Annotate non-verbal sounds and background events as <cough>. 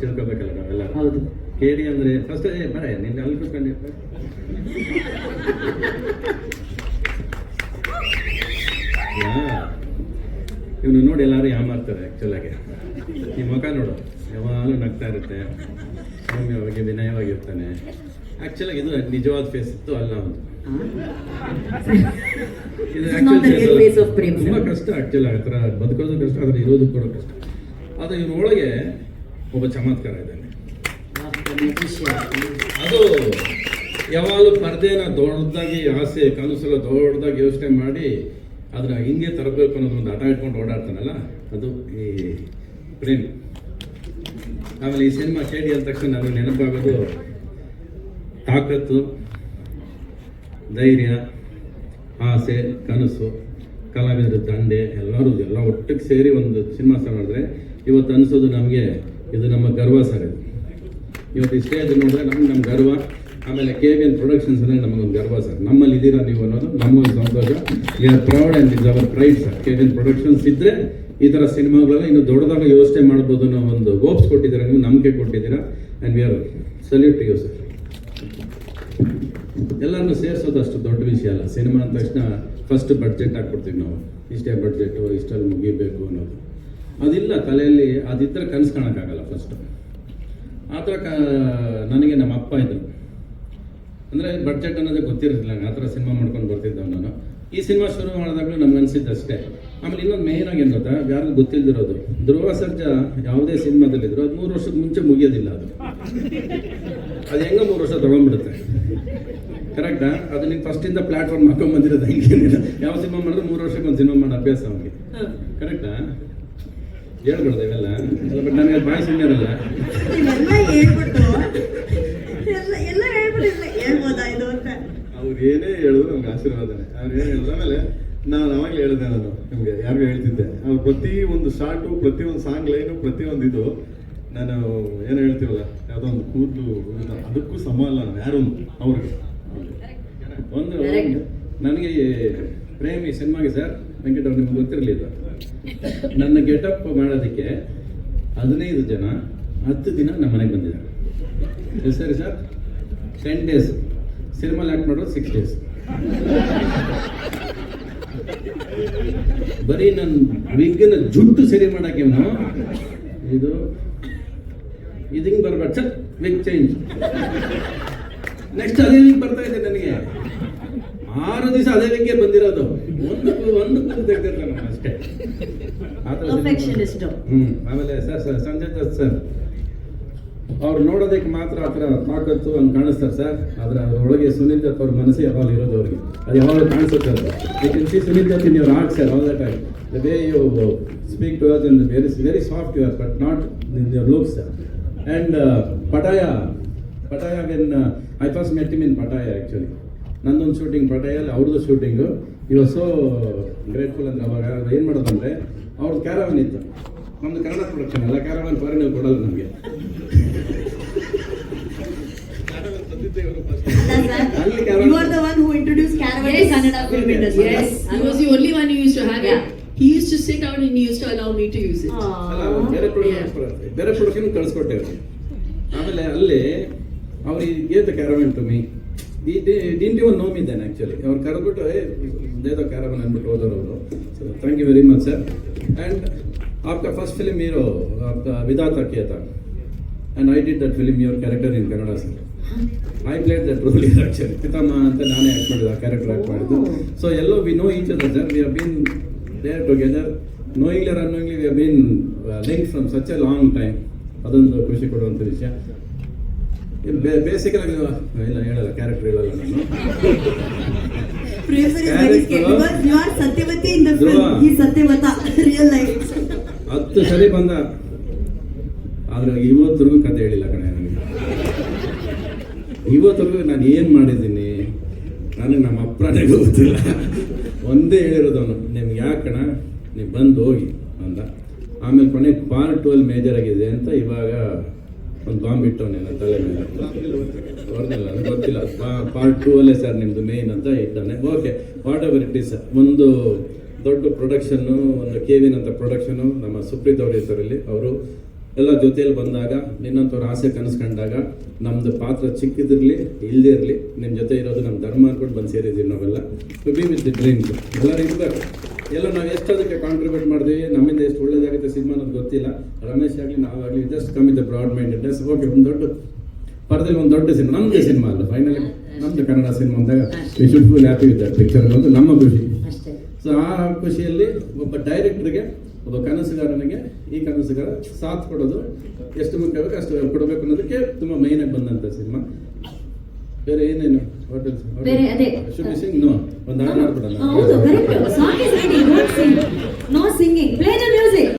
ತಿಳ್ಕೊಬೇಕಲ್ಲ ನಾವೆಲ್ಲ? ಹೌದು. ಕೇಳಿ ಅಂದ್ರೆ ಫಸ್ಟ್ ಏ ಬರ ನಿನ್ನ ಅಲ್ಲಿ ಕೂತ್ಕೊಂಡು. ಇವನು ನೋಡಿ ಎಲ್ಲರೂ ಯಾಮಾರ್ತಾರೆ ಆ್ಯಕ್ಚುಲಾಗಿ ಈ ಮುಖ ನೋಡು ಯಾವಾಗಲೂ ನಗ್ತಾ ಇರುತ್ತೆ. ಸೌಮ್ಯವಾಗಿ ವಿನಯವಾಗಿರ್ತಾನೆ. ಆ್ಯಕ್ಚುಲಾಗಿ ಇದು ನಿಜವಾದ ಫೇಸ್ ಇತ್ತು ಅಲ್ಲ ಒಂದು. ತುಂಬ ಕಷ್ಟ ಆ್ಯಕ್ಚುಲಿ ಆ ಥರ ಬದುಕೋದು ಕಷ್ಟ ಆದರೆ ಇರೋದು ಕೂಡ ಕಷ್ಟ. ಆದರೆ ಇವನೊಳಗೆ ಒಬ್ಬ ಚಮತ್ಕಾರ ಇದ್ದಾನೆ. ಅದು ಯಾವಾಗಲೂ ಪರದೆನ ದೊಡ್ಡದಾಗಿ ಆಸೆ ಕನಸೆಲ್ಲ ದೊಡ್ಡದಾಗಿ ಯೋಚನೆ ಮಾಡಿ ಅದರ ಹಿಂಗೆ ತರಬೇಕು ಅನ್ನೋದು ಒಂದು ಹಠ ಇಟ್ಕೊಂಡು ಓಡಾಡ್ತಾನಲ್ಲ ಅದು ಈ ಪ್ರೇಮ್. ಆಮೇಲೆ ಈ ಸಿನಿಮಾ ಕೇಳಿ ಅಂದ ತಕ್ಷಣ ನನಗೆ ನೆನಪಾಗೋದು ತಾಕತ್ತು ಧೈರ್ಯ ಆಸೆ ಕನಸು ಕಲಾವಿದರ ದಂಡೆ ಎಲ್ಲರೂ ಎಲ್ಲ ಒಟ್ಟಿಗೆ ಸೇರಿ ಒಂದು ಸಿನಿಮಾ ಮಾಡಿದ್ರೆ ಇವತ್ತು ಅನಿಸೋದು ನಮಗೆ ಇದು ನಮ್ಮ ಗರ್ವ ಸರ್ ಇದು. ಇವತ್ತು ಇಷ್ಟೇ ಸ್ಟೇಜ್ ನೋಡಿದ್ರೆ ನಮ್ಗೆ ನಮ್ಮ ಗರ್ವ, ಆಮೇಲೆ ಕೆ ವಿ ಎನ್ ಪ್ರೊಡಕ್ಷನ್ಸ್ ಅಂದರೆ ನಮಗೊಂದು ಗರ್ವ ಸರ್. ನಮ್ಮಲ್ಲಿ ಇದ್ದೀರಾ ನೀವು ಅನ್ನೋದು ನಮ್ಮೊಂದು ಸಂತೋಷ. We are proud and is our pride sir. K V N productions ಇದ್ದರೆ ಈ ಥರ ಸಿನಿಮಾಗಳೆಲ್ಲ ಇನ್ನು ದೊಡ್ಡದಾಗ ಯೋಚನೆ ಮಾಡ್ಬೋದು ಅನ್ನೋ ಒಂದು ಹೋಪ್ಸ್ ಕೊಟ್ಟಿದ್ದೀರಾ ನೀವು, ನಂಬಿಕೆ ಕೊಟ್ಟಿದ್ದೀರಾ? And we are salute you sir ಎಲ್ಲರನ್ನು ಸೇರಿಸೋದು ಅಷ್ಟು ದೊಡ್ಡ ವಿಷಯ ಅಲ್ಲ. ಸಿನಿಮಾ ಅಂದ ತಕ್ಷಣ ಫಸ್ಟ್ ಬಡ್ಜೆಟ್ ಹಾಕ್ಕೊಡ್ತೀವಿ ನಾವು. ಇಷ್ಟೇ ಬಡ್ಜೆಟು ಇಷ್ಟಲ್ಲಿ ಮುಗಿಬೇಕು ಅನ್ನೋದು. ಅದಿಲ್ಲ ತಲೆಯಲ್ಲಿ ಅದಿದ್ದರೆ ಕನಸು ಕಾಣೋಕ್ಕಾಗಲ್ಲ ಫಸ್ಟ್ ಆ ಥರ ಕ ನನಗೆ ನಮ್ಮ ಅಪ್ಪ ಇದ್ದರು ಅಂದರೆ ಬಡ್ಜೆಟ್ ಅನ್ನೋದೇ ಗೊತ್ತಿರಲಿಲ್ಲ ಆ ಥರ ಸಿನಿಮಾ ಮಾಡ್ಕೊಂಡು ಬರ್ತಿದ್ದವ್ ನಾನು. ಈ ಸಿನಿಮಾ ಶುರು ಮಾಡಿದಾಗಲೂ ನಮ್ಗೆ ಅನಿಸಿದ್ದು ಅಷ್ಟೇ. ಆಮೇಲೆ ಇನ್ನೊಂದು ಮೇಯ್ನ್ ಆಗಿ ಏನು ಗೊತ್ತಾ? ಯಾರಿಗೂ ಗೊತ್ತಿಲ್ದಿರೋದು. ಧ್ರುವ ಸರ್ಜಾ ಯಾವುದೇ ಸಿನಿಮಾದಲ್ಲಿದ್ರು ಅದು ಮೂರು ವರ್ಷಕ್ಕೆ ಮುಂಚೆ ಮುಗಿಯೋದಿಲ್ಲ ಅದು. ಅದು ಹೆಂಗೆ ಮೂರು ವರ್ಷ ತೊಗೊಂಡ್ಬಿಡುತ್ತೆ. ಕರೆಕ್ಟಾ ಅದು ನೀನು ಫಸ್ಟಿಂದ ಪ್ಲಾಟ್ಫಾರ್ಮ್ ಹಾಕೊಂಡ್ ಬಂದಿರೋದು ಹಿಂಗೇನಿಲ್ಲ. ಯಾವ ಸಿನಿಮಾ ಮಾಡಿದ್ರೆ ಮೂರು ವರ್ಷಕ್ಕೆ ಒಂದು ಸಿನಿಮಾ ಮಾಡೋ ಅಭ್ಯಾಸ ಅವನಿಗೆ. ಕರೆಕ್ಟಾ ಇವೆಲ್ಲ. ಬಟ್ ನನಗೆ ಬಾಯಿ ಸುಮ್ಮನಿರಲ್ಲ ಇವೆಲ್ಲ ಹೇಳ್ಬಿಟ್ಟು ಎಲ್ಲ ಎಲ್ಲ ಹೇಳ್ಬೋದಾ ಇದು ಅಂತ? ಅವ್ರು ಏನೇ ಹೇಳಿದ್ರು ನಮ್ಗೆ ಆಶೀರ್ವಾದನೆ. ಅವ್ರು ಏನು ಹೇಳಿದ್ರು ಆಮೇಲೆ ನಾನು ಅವಾಗ ಹೇಳಿದೆ ನಾನು ನಿಮಗೆ ಯಾರಿಗೂ ಹೇಳ್ತಿದ್ದೆ. ಅವ್ರು ಪ್ರತಿ ಒಂದು ಶಾರ್ಟು ಪ್ರತಿ ಒಂದು ಸಾಂಗ್ ಲೈನು ಪ್ರತಿ ಒಂದು ಇದು ನಾನು ಏನು ಹೇಳ್ತೀವಲ್ಲ ಯಾವುದೋ ಒಂದು ಕೂದಲು ಅದಕ್ಕೂ ಸಮ ಅಲ್ಲ ನಾನು ಯಾರು? ಅವ್ರಿಗೆ. ಒಂದು ನನಗೆ ಪ್ರೇಮಿ ಸಿನಿಮಾಗೆ ಸರ್ ವೆಂಕಟ ಅವ್ರು ನಿಮ್ಗೆ ಗೊತ್ತಿರಲಿಲ್ಲ. <laughs> ನನ್ನ ಗೆಟಪ್ ಮಾಡೋದಕ್ಕೆ ಹದಿನೈದು ಜನ ಹತ್ತು ದಿನ ನಮ್ಮ ಮನೆಗೆ ಬಂದಿದ್ದಾರೆ. ಸರಿ ಸರ್? ಟೆನ್ ಡೇಸ್ ಸಿನಿಮಾಲಿ ಆ್ಯಕ್ಟ್ ಮಾಡೋದು ಸಿಕ್ಸ್ ಡೇಸ್ ಬರೀ ನನ್ನ ವಿಗ್ಗನ ಜುಟ್ಟು ಸರಿ ಮಾಡಕ್ಕೆ ಇವನು. ಇದು ಇದಿಂಗೆ ಬರಬೇಡ. ಸರ್ ವಿಗ್ ಚೇಂಜ್ ನೆಕ್ಸ್ಟ್ ಅದೇ ಬರ್ತಾ ಇದೆ ನನಗೆ. ಆರು ದಿವಸ ಅದೇ ವೀಕ್ಗೆ ಬಂದಿರೋದು. ಒಂದು ಒಂದು ಕೂತು ತೆಗ್ದಿರ್ತಾನೆ ನಾನು ಅಷ್ಟೇ ಹ್ಮ್ ಆಮೇಲೆ sir sir Sanjay Dutt sir ಅವ್ರು ನೋಡೋದಕ್ಕೆ ಮಾತ್ರ ಆ ಥರ ತಾಕತ್ತು ಅಂತ ಕಾಣಿಸ್ತಾರೆ ಸರ್. ಆದ್ರೆ ಒಳಗೆ ಸುನೀಲ್ ದತ್ ಅವ್ರ ಮನಸ್ಸು ಯಾವಾಗ ಇರೋದು ಅವ್ರಿಗೆ. ಅದು ಯಾವಾಗ ಕಾಣಿಸುತ್ತೆ ಅದು. You can see Sunil Dutt in your art sir all that I the way you speak to us in very very soft your but not in your looks sir and Pattaya Pattaya when I first met him in Pattaya actually ನಂದೊಂದು shooting Patel ಅವ್ರದ್ದು shooting ಇವಾಗ so grateful ಅಂದರೆ ಅವಾಗ ಏನು ಮಾಡೋದಂದ್ರೆ ಅವ್ರದ್ದು caravan ಇತ್ತು ನಮ್ದು ಕನ್ನಡ ಪ್ರೊಡಕ್ಷನ್ ಅಲ್ಲ ಕ್ಯಾರವನ್ ಫಾರಿನಲ್ಲಿ ಕೊಡಲ್ಲ ನಮಗೆ ಅಲ್ಲಿ. He used to sit out and he used to allow me to use it. ಬೇರೆ ಪ್ರೊಡಕ್ಷನ್ ಕಳಿಸ್ಕೊಟ್ಟೆ ಆಮೇಲೆ ಅಲ್ಲಿ ಅವ್ರಿಗೆ ಗೇತ್ ಕ್ಯಾರವೆನ್ ಟು ಮೀ ಇವನ್ ನೋಮ್ ಇದ್ದಾನೆ ಆ್ಯಕ್ಚುಲಿ ಅವ್ರು ಕರೆದ್ಬಿಟ್ಟು ದೇದ ಕ್ಯಾರವನ್ ಅಂದ್ಬಿಟ್ಟು ಹೋದವರು ಅವರು. Thank you very much sir and after first film hero Vidhata Keta and I did that film your character in Kannada sir I played that role is actually ಪಿತಾಮ ಅಂತ ನಾನೇ act ಮಾಡಿದ್ದು ಆ character act ಮಾಡಿದ್ದು. So yellow we know each other sir we have been there together knowingly or unknowingly we have been link from such a long time ಅದೊಂದು ಖುಷಿ ಕೊಡುವಂಥ ವಿಷಯ. ಬೇಸಿಕಲ್ ಆಗಿ ಇಲ್ಲ ಹೇಳಲ್ಲ ಕ್ಯಾರೆಕ್ಟರ್ ಹೇಳಲ್ಲ ನಾನು. <laughs> ಹತ್ತು ಸರಿ ಬಂದ ಆದ್ರೆ ಇವತ್ತರೆಗೂ ಕತೆ ಹೇಳಿಲ್ಲ ಕಣೆ ನನಗೆ. ಇವತ್ತರೆಗೂ ನಾನು ಏನು ಮಾಡಿದ್ದೀನಿ ನನಗೆ ನಮ್ಮ ಅಪ್ಪನೇ ಗೊತ್ತಿಲ್ಲ. ಒಂದೇ ಹೇಳಿರೋದು ಅವನು ನಿಮ್ಗೆ ಯಾಕೆ ಕಣ? ನೀವು ಬಂದು ಹೋಗಿ ಅಂದ. ಆಮೇಲೆ ಕೊನೆಗೆ ಪಾರ್ಟ್ ಟು ಅಲ್ಲಿ ಮೇಜರ್ ಆಗಿದೆ ಅಂತ ಇವಾಗ ಒಂದು ಬಾಂಬ್ ಇಟ್ಟವನೇ ನನ್ನ ತಲೆ ಮೇಲೆ ಹೊರದಲ್ಲ ನನಗೆ ಗೊತ್ತಿಲ್ಲ. ಪಾರ್ಟ್ ಟೂ ಅಲ್ಲೇ ಸರ್ ನಿಮ್ಮದು ಮೇನ್ ಅಂತ ಇದ್ದಾನೆ okay whatever it is ಒಂದು ದೊಡ್ಡ ಪ್ರೊಡಕ್ಷನ್ನು ಒಂದು ಕೆ ವಿನ್ ಅಂತ ಪ್ರೊಡಕ್ಷನ್ನು ನಮ್ಮ ಸುಪ್ರೀತ್ ಅವರು ಹೆಸರಲ್ಲಿ ಅವರು ಎಲ್ಲ ಜೊತೆಯಲ್ಲಿ ಬಂದಾಗ ನಿನ್ನಂಥವ್ರ ಆಸೆ ಕನಸು ಕಂಡಾಗ ನಮ್ದು ಪಾತ್ರ ಚಿಕ್ಕದಿರಲಿ ಇಲ್ಲದೇ ಇರಲಿ ನಿಮ್ಮ ಜೊತೆ ಇರೋದು ನಮ್ಮ ಧರ್ಮ ಅಂದ್ಕೊಂಡು ಬಂದು ಸೇರಿದ್ದೀವಿ ನಾವೆಲ್ಲ. To be with the dreams ಎಲ್ಲರೂ ಎಲ್ಲ ನಾವು ಎಷ್ಟು ಅದಕ್ಕೆ ಕಾಂಟ್ರಿಬ್ಯೂಟ್ ಮಾಡಿದ್ವಿ ನಮ್ಮಿಂದ ಒಳ್ಳೇದಾಗುತ್ತೆ ಸಿನಿಮಾ ನನಗೆ ಗೊತ್ತಿಲ್ಲ. ರಮೇಶ್ ಆಗಲಿ ನಾವಾಗಲಿ ಜಸ್ಟ್ ಕಮ್ ಇದ್ದ ಬ್ರಾಡ್ ಮೈಂಡೆಡ್ನೆಸ್ ಓಕೆ ಒಂದು ದೊಡ್ಡ ಪರದಲ್ಲಿ ಒಂದು ದೊಡ್ಡ ಸಿನಿಮಾ. ನಮ್ಮದೇ ಸಿನಿಮಾ ಅಲ್ಲ. ಫೈನಲಿ ನಮ್ದು ಕನ್ನಡ ಸಿನಿಮಾ ಅಂದಾಗ we should full happy with that picture ಅನ್ನೋದು ನಮ್ಮ ಖುಷಿ. ಸೊ ಆ ಖುಷಿಯಲ್ಲಿ ಒಬ್ಬ ಡೈರೆಕ್ಟರ್ಗೆ ಒಬ್ಬ ಕನಸುಗಾರನಿಗೆ ಈ ಕನಸುಗಾರ ಸಾಥ್ ಕೊಡೋದು ಎಷ್ಟು ಮುಖ್ಯ ಬೇಕು ಅಷ್ಟು ಕೊಡಬೇಕು ಅನ್ನೋದಕ್ಕೆ ತುಂಬ ಮೈನ್ ಆಗಿ ಬಂದಂತ ಸಿನಿಮಾ. ಬೇರೆ ಏನೇನು? ಅದೇ. ಶುಡ್ ಸಿಂಗ್ ನೋ ಒಂದು ಹಾಡು ಹೌದು